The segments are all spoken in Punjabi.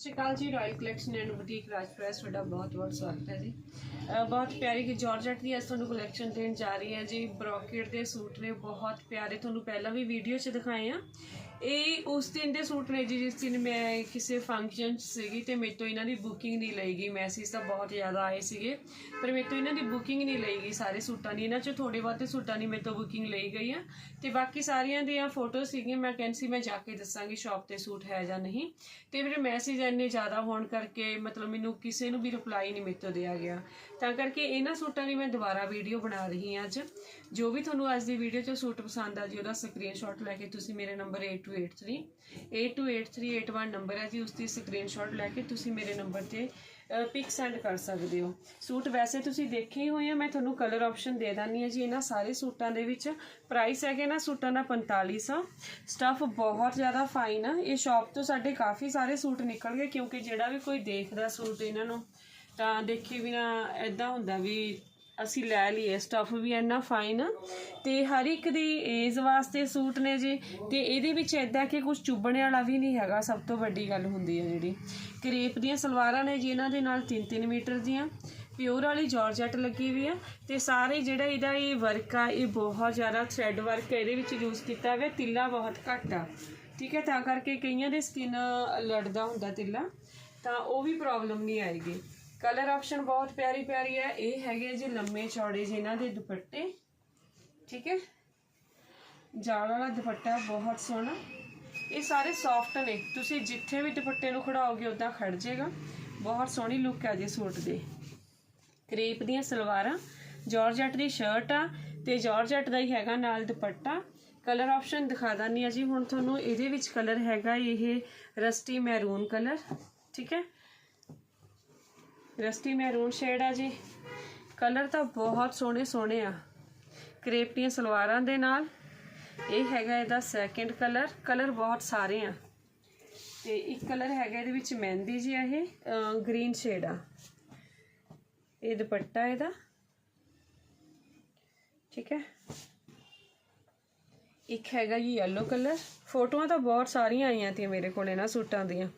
ਸਤਿ ਸ਼੍ਰੀ ਅਕਾਲ ਜੀ ਰਾਇਲ ਕਲੈਕਸ਼ਨ ਐਂਡ ਬੁਟੀਕ ਰਾਜਪ੍ਰੈਸ ਤੁਹਾਡਾ ਬਹੁਤ ਬਹੁਤ ਸਵਾਗਤ ਹੈ ਜੀ। ਬਹੁਤ ਪਿਆਰੀ ਕਿ ਜਾਰਜਟ ਦੀ ਅੱਜ ਤੁਹਾਨੂੰ ਕਲੈਕਸ਼ਨ ਦੇਣ ਜਾ ਰਹੀ ਹੈ ਜੀ। ਬ੍ਰੋਕੇਡ ਦੇ ਸੂਟ ਨੇ, ਬਹੁਤ ਪਿਆਰੇ। ਤੁਹਾਨੂੰ ਪਹਿਲਾਂ ਵੀ ਵੀਡੀਓ 'ਚ ਦਿਖਾਏ ਆ। ਇਹ ਉਸ ਦਿਨ ਦੇ ਸੂਟ ਨੇ ਜੀ, ਜਿਸ ਦਿਨ ਮੈਂ ਕਿਸੇ ਫੰਕਸ਼ਨ 'ਚ ਸੀਗੀ ਤੇ ਮੇਰੇ ਤੋਂ ਇਹਨਾਂ ਦੀ ਬੁਕਿੰਗ ਨਹੀਂ ਲਈ ਗਈ। ਮੈਸੇਜ ਤਾਂ ਬਹੁਤ ਜ਼ਿਆਦਾ ਆਏ ਸੀਗੇ, ਪਰ ਮੇਰੇ ਤੋਂ ਇਹਨਾਂ ਦੀ ਬੁਕਿੰਗ ਨਹੀਂ ਲਈ ਗਈ ਸਾਰੇ ਸੂਟਾਂ ਦੀ। ਇਹਨਾਂ 'ਚੋਂ ਥੋੜੇ ਬਹੁਤੇ ਸੂਟਾਂ ਦੀ ਮੇਰੇ ਤੋਂ ਬੁਕਿੰਗ ਲਈ ਗਈ ਆ। ਤੇ ਬਾਕੀ ਸਾਰੀਆਂ ਦੀਆਂ ਫੋਟੋ ਸੀਗੀਆਂ, ਮੈਂ ਕਹਿੰਦੀ ਸੀ ਮੈਂ ਜਾ ਕੇ ਦੱਸਾਂਗੀ ਸ਼ਾਪ ਤੇ ਸੂਟ ਹੈ ਜਾਂ ਨਹੀਂ। ਤੇ ਮੇਰੇ ਮੈਸੇਜ ਇੰਨੇ ਜ਼ਿਆਦਾ ਹੋਣ ਕਰਕੇ ਮਤਲਬ ਮੈਨੂੰ ਕਿਸੇ ਨੂੰ ਵੀ ਰਿਪਲਾਈ ਨਹੀਂ ਮੇਰੇ ਤੋਂ ਦਿਆ ਗਿਆ। ਤਾਂ ਕਰਕੇ ਇਹਨਾਂ ਸੂਟਾਂ ਦੀ ਮੈਂ ਦੁਬਾਰਾ ਵੀਡੀਓ ਬਣਾ ਰਹੀ ਹਾਂ ਅੱਜ। ਜੋ ਵੀ ਤੁਹਾਨੂੰ ਅੱਜ ਦੀ ਵੀਡੀਓ 'ਚ ਸੂਟ ਪਸੰਦ ਆ ਜੀ, ਉਹਦਾ ਸਕਰੀਨਸ਼ਾਟ ਲੈ ਕੇ ਤੁਸੀਂ ਮੇਰੇ ਨੰਬਰ 8283 828381 ਨੰਬਰ ਹੈ ਜੀ ਉਸ ਦੀ ਸਕਰੀਨਸ਼ਾਟ ਲੈ ਕੇ ਤੁਸੀਂ ਮੇਰੇ ਨੰਬਰ ਤੇ ਪਿਕ ਸੈਂਡ ਕਰ ਸਕਦੇ ਹੋ। ਸੂਟ ਵੈਸੇ ਤੁਸੀਂ ਦੇਖੇ ਹੀ ਹੋਏ ਆ, ਮੈਂ ਤੁਹਾਨੂੰ ਕਲਰ ਆਪਸ਼ਨ ਦੇ ਦਾਨੀ ਆ ਜੀ, ਇਹਨਾਂ ਸਾਰੇ ਸੂਟਾਂ ਦੇ ਵਿੱਚ ਪ੍ਰਾਈਸ ਹੈਗੇ ਨਾ ਸੂਟਾਂ ਦਾ 4500 ਸਟਫ ਬਹੁਤ ਜ਼ਿਆਦਾ ਫਾਈਨ ਆ, ਇਹ ਸ਼ਾਪ ਤੋਂ ਸਾਡੇ ਕਾਫੀ ਸਾਰੇ ਸੂਟ ਨਿਕਲ ਗਏ, ਕਿਉਂਕਿ ਜਿਹੜਾ ਵੀ ਕੋਈ ਦੇਖਦਾ ਸੂਟ ਇਹਨਾਂ ਨੂੰ, ਤਾਂ ਦੇਖੇ ਵੀ ਨਾ ਐਦਾਂ ਹੁੰਦਾ ਵੀ ਅਸੀਂ ਲੈ ਲਈਏ ਸਟਫ ਵੀ ਇੰਨਾ ਫਾਈਨ ਆ ਤੇ ਹਰ ਇੱਕ ਦੀ ਏਜ ਵਾਸਤੇ ਸੂਟ ਨੇ ਜੀ। ਤੇ ਇਹਦੇ ਵਿੱਚ ਐਦਾਂ ਕਿ ਕੁਝ ਚੁੱਭਣੇ ਵਾਲਾ ਵੀ ਨਹੀਂ ਹੈਗਾ, ਸਭ ਤੋਂ ਵੱਡੀ ਗੱਲ ਹੁੰਦੀ ਹੈ ਜਿਹੜੀ। ਕਰੇਪ ਦੀਆਂ ਸਲਵਾਰਾਂ ਨੇ ਜੀ, ਇਹਨਾਂ ਦੇ ਨਾਲ 3-3 ਮੀਟਰ ਦੀਆਂ। ਪਿਓਰ ਵਾਲੀ ਜਾਰਜਟ ਲੱਗੀ ਵੀ ਆ ਤੇ ਸਾਰੇ ਜਿਹੜਾ ਇਹਦਾ ਇਹ ਵਰਕ ਆ, ਇਹ ਬਹੁਤ ਜ਼ਿਆਦਾ ਥ੍ਰੈਡ ਵਰਕ ਇਹਦੇ ਵਿੱਚ ਯੂਜ਼ ਕੀਤਾ ਹੋਇਆ, ਤਿੱਲਾ ਬਹੁਤ ਘੱਟ ਆ। ਠੀਕ ਹੈ, ਤਾਂ ਕਰਕੇ ਕਈਆਂ ਦੇ ਸਕਿਨ ਲੜਦਾ ਹੁੰਦਾ ਤਿੱਲਾ। ਤਾਂ ਉਹ ਵੀ ਪ੍ਰੋਬਲਮ ਨਹੀਂ ਆਏਗੀ। ਕਲਰ ਆਪਸ਼ਨ ਬਹੁਤ ਪਿਆਰੀ ਪਿਆਰੀ ਹੈ। ਇਹ ਹੈਗੇ ਜੀ ਲੰਮੇ ਚੌੜੇ ਜਿਹੇ ਇਹਨਾਂ ਦੇ ਦੁਪੱਟੇ। ਠੀਕ ਹੈ? ਜਾਲ ਵਾਲਾ ਦੁਪੱਟਾ ਬਹੁਤ ਸੋਹਣਾ। ਇਹ ਸਾਰੇ ਸੌਫਟ ਨੇ। ਤੁਸੀਂ ਜਿੱਥੇ ਵੀ ਦੁਪੱਟੇ ਨੂੰ ਖੜਾਓਗੇ, ਉਦਾਂ ਖੜ ਜਾਏਗਾ। ਬਹੁਤ ਸੋਹਣੀ ਲੁੱਕ ਹੈ ਜੀ ਸੂਟ ਦੇ। ਕ੍ਰੇਪ ਦੀਆਂ ਸਲਵਾਰਾਂ। ਜਾਰਜਟ ਦੀ ਸ਼ਰਟ ਆ ਤੇ ਜਾਰਜਟ ਦਾ ਹੀ ਹੈਗਾ ਨਾਲ ਦੁਪੱਟਾ। ਕਲਰ ਆਪਸ਼ਨ ਦਿਖਾ ਦਾਨੀ ਆ ਜੀ। ਹੁਣ ਤੁਹਾਨੂੰ ਇਹਦੇ ਵਿੱਚ ਕਲਰ ਹੈਗਾ ਇਹ ਰਸਟੀ ਮੈਰੂਨ ਕਲਰ ਠੀਕ ਹੈ? ਰਸਟੀ ਮੈਰੂਨ ਸ਼ੇਡ ਆ ਜੀ। ਕਲਰ ਤਾਂ ਬਹੁਤ ਸੋਹਣੇ ਸੋਹਣੇ ਆ। ਕਰੇਪਟੀਆਂ ਸਲਵਾਰਾਂ ਦੇ ਨਾਲ। ਇਹ ਹੈਗਾ ਇਹਦਾ ਸੈਕਿੰਡ ਕਲਰ। ਕਲਰ ਬਹੁਤ ਸਾਰੇ ਆ। ਤੇ ਇੱਕ ਕਲਰ ਹੈਗਾ ਇਹਦੇ ਵਿੱਚ ਮਹਿੰਦੀ ਜੀ ਆ ਇਹ ਗ੍ਰੀਨ ਸ਼ੇਡ ਆ। ਇਹ ਦੁਪੱਟਾ ਇਹਦਾ। ਠੀਕ ਹੈ। ਇੱਕ ਹੈਗਾ ਜੀ yellow ਕਲਰ। ਫੋਟੋਆਂ ਤਾਂ ਬਹੁਤ ਸਾਰੀਆਂ ਆਈਆਂ ਤੀਆਂ ਮੇਰੇ ਕੋਲ ਇਹਨਾਂ ਸੂਟਾਂ ਦੀਆਂ।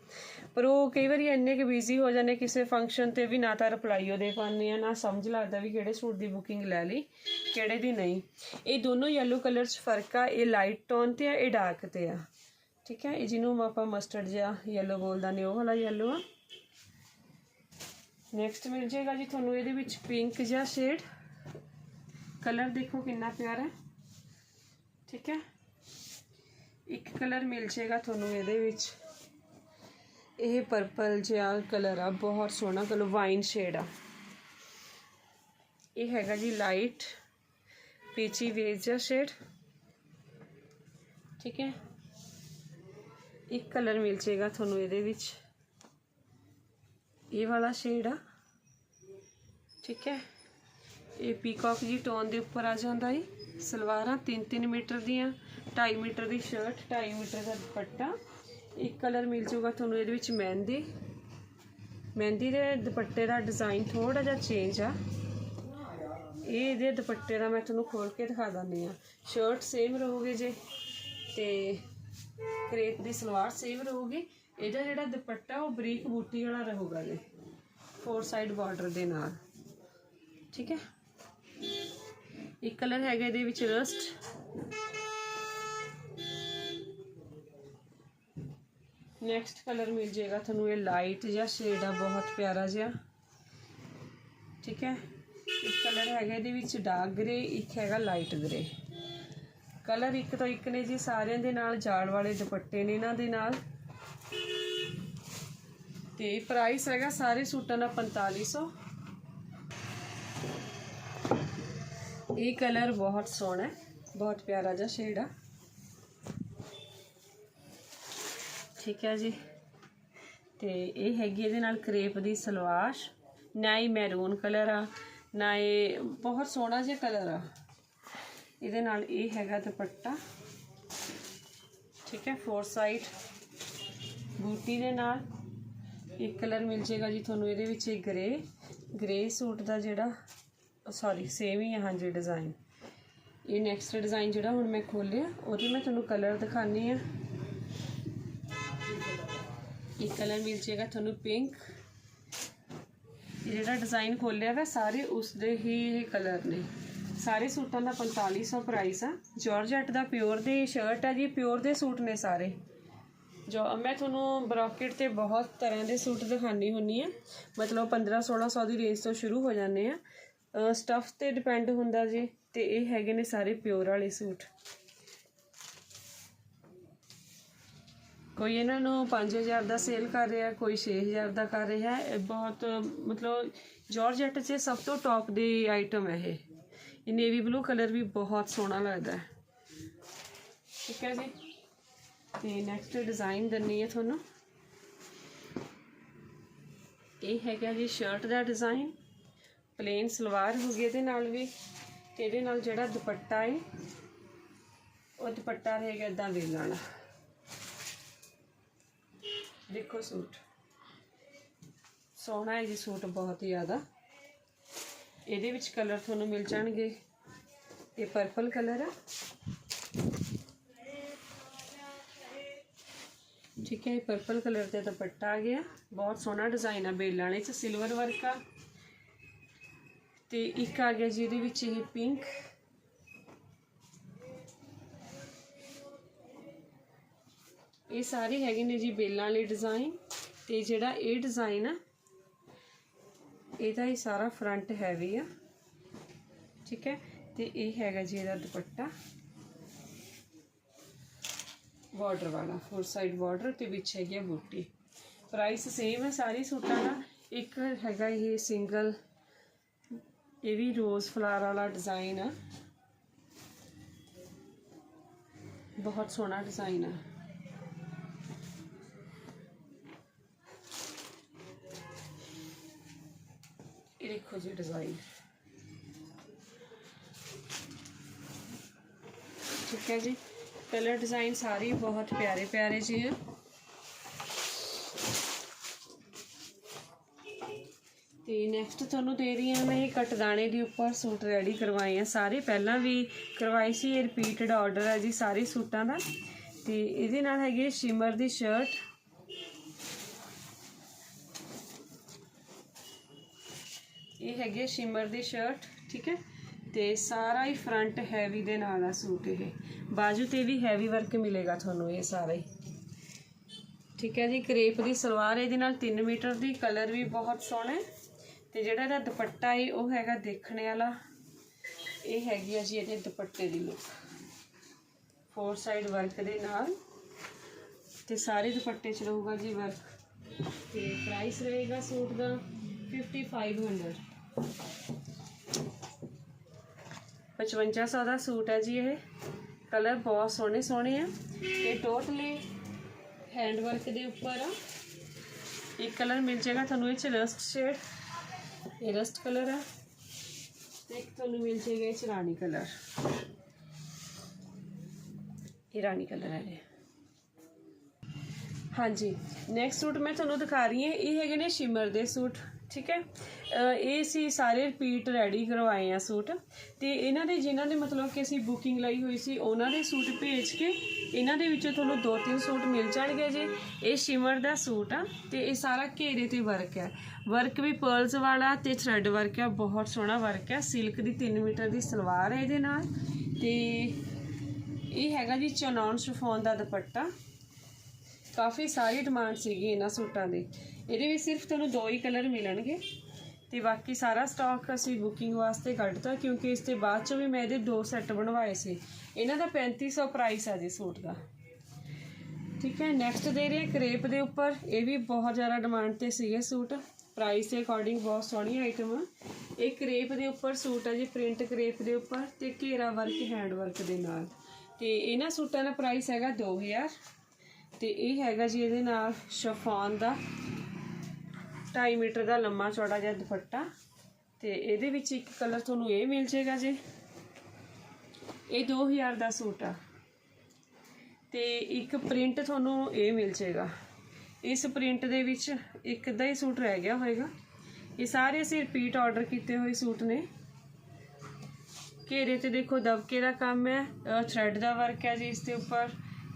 ਪਰ ਉਹ ਕਈ ਵਾਰੀ ਇੰਨੇ ਕਿ ਬਿਜ਼ੀ ਹੋ ਜਾਂਦੇ, ਕਿਸੇ ਫੰਕਸ਼ਨ ਤੇ ਵੀ ਨਾ ਤਾਂ ਰਿਪਲਾਈ ਉਹਦੇ ਪਾਉਂਦੇ ਆ, ਨਾ ਸਮਝ ਲੱਗਦਾ ਵੀ ਕਿਹੜੇ ਸੂਟ ਦੀ ਬੁਕਿੰਗ ਲੈ ਲਈ, ਕਿਹੜੇ ਦੀ ਨਹੀਂ। ਇਹ ਦੋਨੋਂ yellow ਕਲਰ 'ਚ ਫ਼ਰਕ ਆ, ਇਹ ਲਾਈਟ ਟੋਨ ਤੇ ਆ, ਇਹ ਡਾਰਕ ਤੇ ਆ। ਠੀਕ ਹੈ, ਇਹ ਜਿਹਨੂੰ ਆਪਾਂ ਮਸਟਰਡ ਜਿਹਾ yellow ਬੋਲਦਾ ਨੇ, ਉਹ ਵਾਲਾ yellow ਆ। ਨੈਕਸਟ ਮਿਲ ਜਾਏਗਾ ਜੀ ਤੁਹਾਨੂੰ ਇਹਦੇ ਵਿੱਚ ਪਿੰਕ ਜਿਹਾ ਸ਼ੇਡ ਕਲਰ ਦੇਖੋ ਕਿੰਨਾ ਪਿਆਰਾ ਹੈ। ਠੀਕ ਹੈ। ਇੱਕ ਕਲਰ ਮਿਲ ਜਾਏਗਾ ਤੁਹਾਨੂੰ ਇਹਦੇ ਵਿੱਚ। ਇਹ ਪਰਪਲ ਜਿਹਾ ਕਲਰ ਆ, ਬਹੁਤ ਸੋਹਣਾ ਕਲਰ ਵਾਈਨ ਸ਼ੇਡ ਆ। ਇਹ ਹੈਗਾ ਜੀ ਲਾਈਟ ਪੀਚੀ ਵੇਜ ਜਿਹਾ ਸ਼ੇਡ ਠੀਕ ਹੈ? ਇੱਕ ਕਲਰ ਮਿਲ ਜਾਏਗਾ ਤੁਹਾਨੂੰ ਇਹਦੇ ਵਿੱਚ। ਇਹ ਵਾਲਾ ਸ਼ੇਡ ਆ। ਠੀਕ ਹੈ? ਇਹ ਪੀਕਾਕ ਜੀ ਟੋਨ ਦੇ ਉੱਪਰ ਆ ਜਾਂਦਾ ਏ ਸਲਵਾਰਾਂ 3-3 ਮੀਟਰ ਦੀਆਂ 2.5 ਮੀਟਰ ਦੀ ਸ਼ਰਟ 2.5 ਮੀਟਰ ਦਾ ਦੁਪੱਟਾ। ਇੱਕ ਕਲਰ ਮਿਲ ਜੂਗਾ ਤੁਹਾਨੂੰ ਇਹਦੇ ਵਿੱਚ ਮਹਿੰਦੀ। ਮਹਿੰਦੀ ਦੇ ਦੁਪੱਟੇ ਦਾ ਡਿਜ਼ਾਈਨ ਥੋੜਾ ਜਿਹਾ ਚੇਂਜ ਆ। ਇਹ ਇਹਦੇ ਦੁਪੱਟੇ ਦਾ ਮੈਂ ਤੁਹਾਨੂੰ ਖੋਲ ਕੇ ਦਿਖਾ ਦਿੰਦੀ ਆ ਸ਼ਰਟ ਸੇਮ ਰਹੂਗੀ ਜੇ। ਤੇ ਕਰੇਪ ਦੀ ਸਲਵਾਰ ਸੇਮ ਰਹੂਗੀ। ਇਹਦਾ ਜਿਹੜਾ ਦੁਪੱਟਾ ਉਹ ਬਰੀਕ ਬੂਟੀ ਵਾਲਾ ਰਹੂਗਾ ਜੀ। ਫੋਰ ਸਾਈਡ ਬਾਰਡਰ ਦੇ ਨਾਲ। ਠੀਕ ਹੈ? ਇੱਕ ਕਲਰ ਹੈਗਾ ਇਹਦੇ ਵਿੱਚ ਰਸਟ ਨੈਕਸਟ ਕਲਰ ਮਿਲ ਜਾਏਗਾ ਤੁਹਾਨੂੰ ਇਹ ਲਾਈਟ ਜਿਹਾ ਸ਼ੇਡ ਆ, ਬਹੁਤ ਪਿਆਰਾ ਜਿਹਾ। ਠੀਕ ਹੈ? ਇੱਕ ਕਲਰ ਹੈਗਾ ਇਹਦੇ ਵਿੱਚ ਡਾਰਕ ਗ੍ਰੇ ਇੱਕ ਹੈਗਾ ਲਾਈਟ ਗ੍ਰੇ ਕਲਰ ਇੱਕ ਤੋਂ ਇੱਕ ਨੇ ਜੀ, ਸਾਰਿਆਂ ਦੇ ਨਾਲ, ਜਾਲ ਵਾਲੇ ਦੁਪੱਟੇ ਨੇ ਇਹਨਾਂ ਦੇ ਨਾਲ। ਤੇ ਪ੍ਰਾਈਸ ਹੈਗਾ ਸਾਰੇ ਸੂਟਾਂ ਦਾ 4500 ਇਹ ਕਲਰ ਬਹੁਤ ਸੋਹਣਾ ਹੈ, ਬਹੁਤ ਪਿਆਰਾ ਜਿਹਾ ਸ਼ੇਡ ਆ। ਠੀਕ ਹੈ ਜੀ। ਤੇ ਇਹ ਹੈਗੀ ਇਹਦੇ ਨਾਲ ਕਰੇਪ ਦੀ ਸਲਵਾਰ। ਨਾ ਹੀ ਮੈਰੂਨ ਕਲਰ ਆ, ਨਾ ਇਹ ਬਹੁਤ ਸੋਹਣਾ ਜਿਹਾ ਕਲਰ ਆ। ਇਹਦੇ ਨਾਲ ਇਹ ਹੈਗਾ ਦੁਪੱਟਾ। ਠੀਕ ਹੈ ਫੋਰ ਸਾਈਡ ਬੂਟੀ ਦੇ ਨਾਲ। ਇੱਕ ਕਲਰ ਮਿਲ ਜਾਏਗਾ ਜੀ ਤੁਹਾਨੂੰ, ਇਹਦੇ ਵਿੱਚ ਇਹ ਗ੍ਰੇ ਗ੍ਰੇ ਸੂਟ ਦਾ ਜਿਹੜਾ ਸੌਰੀ ਸੇਮ ਹੀ ਹੈ ਹਾਂਜੀ ਡਿਜ਼ਾਈਨ ਇਹ ਨੈਕਸਟ ਡਿਜ਼ਾਈਨ ਜਿਹੜਾ ਹੁਣ ਮੈਂ ਖੋਲਿਆ, ਉਹਦੇ ਮੈਂ ਤੁਹਾਨੂੰ ਕਲਰ ਦਿਖਾਣੀ ਆ ਇੱਕ ਕਲਰ ਮਿਲ ਜਾਏਗਾ ਤੁਹਾਨੂੰ ਪਿੰਕ ਜਿਹੜਾ ਡਿਜ਼ਾਈਨ ਖੋਲਿਆ ਵਾ, ਸਾਰੇ ਉਸ ਦੇ ਹੀ ਕਲਰ ਨੇ। ਸਾਰੇ ਸੂਟਾਂ ਦਾ 4500 ਪ੍ਰਾਈਸ ਆ। ਜਾਰਜਟ ਦਾ ਪਿਓਰ ਦੇ ਸ਼ਰਟ ਆ ਜੀ ਪਿਓਰ ਦੇ ਸੂਟ ਨੇ ਸਾਰੇ। ਜੋ, ਮੈਂ ਤੁਹਾਨੂੰ ਬ੍ਰੋਕੇਟ ਤੇ ਬਹੁਤ ਤਰ੍ਹਾਂ ਦੇ ਸੂਟ ਦਿਖਾਣੀ ਹੁੰਨੀ ਆ। ਮਤਲਬ 15 1600 ਦੀ ਰੇਂਜ ਤੋਂ ਸ਼ੁਰੂ ਹੋ ਜਾਂਦੇ ਆ। ਸਟਫ ਤੇ ਡਿਪੈਂਡ ਹੁੰਦਾ ਜੀ, ਤੇ ਇਹ ਹੈਗੇ ਨੇ ਸਾਰੇ ਪਿਓਰ ਵਾਲੇ ਸੂਟ। ਕੋਈ ਇਹਨਾਂ ਨੂੰ 5000 ਦਾ ਸੇਲ ਕਰ ਰਿਹਾ, ਕੋਈ 6000 ਦਾ ਕਰ ਰਿਹਾ ਹੈ ਇਹ ਬਹੁਤ, ਮਤਲਬ ਜਾਰਜਟ 'ਚ ਸਭ ਤੋਂ ਟੌਪ ਦੀ ਆਈਟਮ ਹੈ ਇਹ। ਇਹ ਨੇਵੀ ਬਲੂ ਕਲਰ ਵੀ ਬਹੁਤ ਸੋਹਣਾ ਲੱਗਦਾ ਹੈ। ਠੀਕ ਹੈ ਜੀ। ਤੇ ਨੈਕਸਟ ਡਿਜ਼ਾਈਨ ਦੰਨੀ ਹੈ ਤੁਹਾਨੂੰ। ਇਹ ਹੈਗਾ ਜੀ ਸ਼ਰਟ ਦਾ ਡਿਜ਼ਾਈਨ ਪਲੇਨ ਸਲਵਾਰ ਹੋ ਗਈ ਇਹਦੇ ਨਾਲ ਵੀ। ਤੇ ਇਹਦੇ ਨਾਲ ਜਿਹੜਾ ਦੁਪੱਟਾ ਹੈ, ਉਹ ਦੁਪੱਟਾ ਰਹੇਗਾ ਇਦਾਂ ਵੇਲ ਵਾਲਾ। ਦੇਖੋ ਸੂਟ। ਸੋਹਣਾ ਹੈ ਜੀ ਸੂਟ, ਬਹੁਤ ਹੀ ਜ਼ਿਆਦਾ। ਇਹਦੇ ਵਿੱਚ ਕਲਰ ਤੁਹਾਨੂੰ ਮਿਲ ਜਾਣਗੇ। ਇਹ ਪਰਪਲ ਕਲਰ ਆ। ਠੀਕ ਹੈ, ਇਹ ਪਰਪਲ ਕਲਰ 'ਤੇ ਦੁਪੱਟਾ ਆ ਗਿਆ। ਬਹੁਤ ਸੋਹਣਾ ਡਿਜ਼ਾਈਨ ਆ, ਬੇਲਾਂ ਵਾਲੇ ਚ ਸਿਲਵਰ ਵਰਕ ਆ। ਤੇ ਇੱਕ ਆ ਗਿਆ ਜੀ, ਇਹਦੇ ਵਿੱਚ ਇਹ ਪਿੰਕ ਇਹ ਸਾਰੇ ਹੈਗੇ ਨੇ ਜੀ ਬੇਲਾਂ ਵਾਲੇ ਡਿਜ਼ਾਈਨ ਤੇ ਜਿਹੜਾ ਇਹ ਡਿਜ਼ਾਈਨ ਆ, ਇਹਦਾ ਹੀ ਸਾਰਾ ਫਰੰਟ ਹੈਵੀ ਆ। ਠੀਕ ਹੈ? ਤੇ ਇਹ ਹੈਗਾ ਜੀ ਇਹਦਾ ਦੁਪੱਟਾ। ਬਾਰਡਰ ਵਾਲਾ ਫੋਰ ਸਾਈਡ ਬਾਰਡਰ ਤੇ ਵਿੱਚ ਹੈਗੀ ਆ ਬੂਟੀ। ਪ੍ਰਾਈਸ ਸੇਮ ਹੈ ਸਾਰੇ ਸੂਟਾਂ ਦਾ। ਇੱਕ ਹੈਗਾ ਇਹ ਸਿੰਗਲ ਇਹ ਵੀ ਰੋਜ਼ ਫਲਾਰ ਵਾਲਾ ਡਿਜ਼ਾਈਨ ਆ। ਬਹੁਤ ਸੋਹਣਾ ਡਿਜ਼ਾਈਨ ਆ। ਦੇਖੋ ਜੀ ਡਿਜ਼ਾਈਨ ਠੀਕ ਹੈ ਜੀ। ਕਲਰ ਡਿਜ਼ਾਈਨ ਸਾਰੇ ਬਹੁਤ ਪਿਆਰੇ ਪਿਆਰੇ ਜੀ ਹੈ। ਤੇ ਨੈਕਸਟ ਤੁਹਾਨੂੰ ਦੇ ਰਹੀ ਹਾਂ ਮੈਂ ਇਹ ਕਟਦਾਣੇ ਦੇ ਉੱਪਰ ਸੂਟ ਰੈਡੀ ਕਰਵਾਏ ਆ। ਸਾਰੇ ਪਹਿਲਾਂ ਵੀ ਕਰਵਾਏ ਸੀ, ਇਹ ਰਿਪੀਟਡ ਆਰਡਰ ਹੈ ਜੀ ਸਾਰੇ ਸੂਟਾਂ ਦਾ। ਤੇ ਇਹਦੇ ਨਾਲ ਹੈਗੇ ਸ਼ਿਮਰ ਦੀ ਸ਼ਰਟ ਇਹ ਹੈਗੇ ਸ਼ਿਮਰ ਦੀ ਸ਼ਰਟ ਠੀਕ ਹੈ? ਤੇ ਸਾਰਾ ਹੀ ਫਰੰਟ ਹੈਵੀ ਦੇ ਨਾਲ ਆ ਸੂਟ ਇਹ। ਬਾਜੂ ਤੇ ਵੀ ਹੈਵੀ ਵਰਕ ਮਿਲੇਗਾ ਤੁਹਾਨੂੰ ਇਹ ਸਾਰਾ ਹੀ। ਠੀਕ ਹੈ ਜੀ, ਕਰੇਪ ਦੀ ਸਲਵਾਰ ਇਹਦੇ ਨਾਲ 3 ਮੀਟਰ ਦੀ, ਕਲਰ ਵੀ ਬਹੁਤ ਸੋਹਣਾ ਹੈ। ਤੇ ਜਿਹੜਾ ਇਹਦਾ ਦੁਪੱਟਾ ਹੈ ਉਹ ਹੈਗਾ ਦੇਖਣੇ ਵਾਲਾ। ਇਹ ਹੈਗੀ ਆ ਜੀ ਇਹਦੇ ਦੁਪੱਟੇ ਦੀ ਲੁੱਕ ਫੋਰ ਸਾਈਡ ਵਰਕ ਦੇ ਨਾਲ। ਤੇ ਸਾਰੇ ਦੁਪੱਟੇ 'ਚ ਰਹੂਗਾ ਜੀ ਵਰਕ ਤੇ ਪ੍ਰਾਈਸ ਰਹੇਗਾ ਸੂਟ ਦਾ 5500 5500 ਦਾ ਸੂਟ ਹੈ ਜੀ ਇਹ। ਕਲਰ ਬਹੁਤ ਸੋਹਣੇ ਸੋਹਣੇ ਆ ਤੇ ਟੋਟਲੀ ਹੈਂਡ ਵਰਕ ਦੇ ਉੱਪਰ ਆ। ਇੱਕ ਕਲਰ ਮਿਲ ਜਾਏਗਾ ਤੁਹਾਨੂੰ, ਇਹ ਚ ਰਸਟ ਸ਼ੇਡ ਇਹ ਰਸਟ ਕਲਰ ਆ। ਤੇ ਇੱਕ ਤੁਹਾਨੂੰ ਮਿਲ ਜਾਏਗਾ ਇਹ ਚ ਰਾਣੀ ਕਲਰ। ਇਹ ਰਾਣੀ ਕਲਰ ਹੈ ਹਾਂਜੀ ਨੈਕਸਟ ਸੂਟ ਮੈਂ ਤੁਹਾਨੂੰ ਦਿਖਾ ਰਹੀ ਹਾਂ। ਇਹ ਹੈਗੇ ਨੇ ਸ਼ਿਮਰ ਦੇ ਸੂਟ। ਠੀਕ ਹੈ? ਇਹ ਸੀ ਸਾਰੇ ਰਿਪੀਟ ਰੈਡੀ ਕਰਵਾਏ ਆ ਸੂਟ। ਤੇ ਇਹਨਾਂ ਦੇ ਜਿਨ੍ਹਾਂ ਦੇ ਮਤਲਬ ਕਿ ਅਸੀਂ ਬੁਕਿੰਗ ਲਈ ਹੋਈ ਸੀ, ਉਹਨਾਂ ਦੇ ਸੂਟ ਭੇਜ ਕੇ ਇਹਨਾਂ ਦੇ ਵਿੱਚੋਂ ਤੁਹਾਨੂੰ ਦੋ ਤਿੰਨ ਸੂਟ ਮਿਲ ਜਾਣਗੇ ਜੀ। ਇਹ ਸ਼ਿਮਰ ਦਾ ਸੂਟ ਆ ਤੇ ਇਹ ਸਾਰਾ ਘੇਰੇ ਤੇ ਵਰਕ ਹੈ ਵਰਕ ਵੀ ਪਰਲਸ ਵਾਲਾ ਤੇ ਥ੍ਰੈਡ ਵਰਕ ਹੈ ਬਹੁਤ ਸੋਹਣਾ ਵਰਕ ਹੈ ਸਿਲਕ ਦੀ 3 ਮੀਟਰ ਦੀ ਸਲਵਾਰ ਹੈ ਇਹਦੇ ਨਾਲ। ਤੇ ਇਹ ਹੈਗਾ ਜੀ ਚਨੌਨ ਸ਼ਿਫੋਨ ਦਾ ਦੁਪੱਟਾ। ਕਾਫੀ ਸਾਰੀ ਡਿਮਾਂਡ ਸੀਗੀ ਇਹਨਾਂ ਸੂਟਾਂ ਦੀ। ਇਹਦੇ ਵਿੱਚ ਸਿਰਫ ਤੁਹਾਨੂੰ ਦੋ ਹੀ ਕਲਰ ਮਿਲਣਗੇ। ਤੇ ਬਾਕੀ ਸਾਰਾ ਸਟਾਕ ਅਸੀਂ ਬੁਕਿੰਗ ਵਾਸਤੇ ਕੱਢਤਾ ਕਿਉਂਕਿ ਇਸ ਤੇ ਬਾਅਦ ਚ ਵੀ ਮੈਂ ਇਹਦੇ ਦੋ ਸੈੱਟ ਬਣਵਾਏ ਸੀ। ਇਹਨਾਂ ਦਾ 3500 ਪ੍ਰਾਈਸ ਆ ਜੀ ਸੂਟ ਦਾ। ਠੀਕ ਹੈ ਨੈਕਸਟ ਦੇ ਰਹੇ ਕਰੇਪ ਦੇ ਉੱਪਰ। ਇਹ ਵੀ ਬਹੁਤ ਜ਼ਿਆਦਾ ਡਿਮਾਂਡ ਤੇ ਸੀਗੇ ਸੂਟ। ਪ੍ਰਾਈਸ ਦੇ ਅਕੋਰਡਿੰਗ ਬਹੁਤ ਸੋਹਣੀ ਆਈਟਮ ਆ। ਇਹ ਕਰੇਪ ਦੇ ਉੱਪਰ ਸੂਟ ਹੈ ਜੀ ਪ੍ਰਿੰਟ ਕਰੇਪ ਦੇ ਉੱਪਰ ਤੇ ਘੇਰਾ ਵਰਕ ਹੈਂਡ ਵਰਕ ਦੇ ਨਾਲ। ਤੇ ਇਹਨਾਂ ਸੂਟਾਂ ਦਾ ਪ੍ਰਾਈਸ ਹੈਗਾ 2000 ਤੇ ਇਹ ਹੈਗਾ ਜੀ ਇਹਦੇ ਨਾਲ ਸ਼ਫਾਨ ਦਾ 2.5 ਮੀਟਰ ਦਾ ਲੰਮਾ ਚੌੜਾ ਜਿਹਾ ਦੁਪੱਟਾ ਤੇ ਇਹਦੇ ਵਿੱਚ ਇੱਕ ਕਲਰ ਤੁਹਾਨੂੰ ਇਹ ਮਿਲ ਜਾਏਗਾ ਜੀ। ਇਹ 2000 ਦਾ ਸੂਟ ਆ। ਤੇ ਇੱਕ ਪ੍ਰਿੰਟ ਤੁਹਾਨੂੰ ਇਹ ਮਿਲ ਜਾਏਗਾ। ਇਸ ਪ੍ਰਿੰਟ ਦੇ ਵਿੱਚ ਇੱਕ ਅੱਧਾ ਹੀ ਸੂਟ ਰਹਿ ਗਿਆ ਹੋਏਗਾ। ਇਹ ਸਾਰੇ ਅਸੀਂ ਰਿਪੀਟ ਆਰਡਰ ਕੀਤੇ ਹੋਏ ਸੂਟ ਨੇ। ਘੇਰੇ ਤੇ ਦੇਖੋ ਦਬਕੇ ਦਾ ਕੰਮ ਹੈ ਥ੍ਰੈਡ ਦਾ ਵਰਕ ਹੈ ਜੀ ਇਸ ਦੇ ਉੱਪਰ।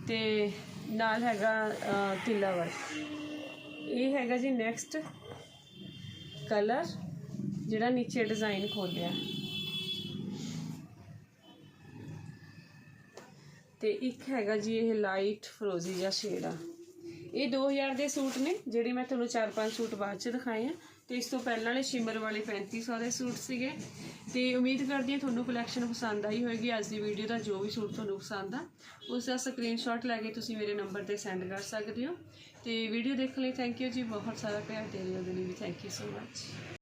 ਤੇ ਨਾਲ ਹੈਗਾ ਅ, ਤਿੱਲਾ ਵਰਕ ਇਹ ਹੈਗਾ ਜੀ ਨੈਕਸਟ ਕਲਰ ਜਿਹੜਾ ਨੀਚੇ ਡਿਜ਼ਾਈਨ ਖੋਲਿਆ। ਤੇ ਇੱਕ ਹੈਗਾ ਜੀ ਇਹ ਲਾਈਟ ਫਰੋਜ਼ੀ ਜਾਂ ਸ਼ੇਡ ਆ। ਇਹ 2000 ਦੇ ਸੂਟ ਨੇ ਜਿਹੜੇ ਮੈਂ ਤੁਹਾਨੂੰ ਚਾਰ ਪੰਜ ਸੂਟ ਬਾਅਦ ਚ ਦਿਖਾਏ ਆ। ਤੇ ਇਸ ਤੋਂ ਪਹਿਲਾਂ ਵਾਲੇ ਸ਼ਿਮਰ ਵਾਲੇ 3500 ਦੇ ਸੂਟ ਸੀਗੇ। ਤੇ ਉਮੀਦ ਕਰਦੀ ਹਾਂ ਤੁਹਾਨੂੰ ਕਲੈਕਸ਼ਨ ਪਸੰਦ ਆਈ ਹੋਵੇਗੀ ਅੱਜ ਦੀ ਵੀਡੀਓ ਦਾ ਜੋ ਵੀ ਸੂਟ ਤੁਹਾਨੂੰ ਪਸੰਦ ਆ ਉਸ ਦਾ ਸਕਰੀਨਸ਼ਾਟ ਲੈ ਕੇ ਤੁਸੀਂ ਮੇਰੇ ਨੰਬਰ ਤੇ ਸੈਂਡ ਕਰ ਸਕਦੇ ਹੋ। ਤੇ ਵੀਡੀਓ ਦੇਖਣ ਲਈ ਥੈਂਕ ਯੂ ਜੀ। ਬਹੁਤ ਸਾਰਾ ਪਿਆਰ ਦੇ ਰਹੇ ਹੋ ਉਹਦੇ ਥੈਂਕ ਯੂ ਸੋ ਮੱਚ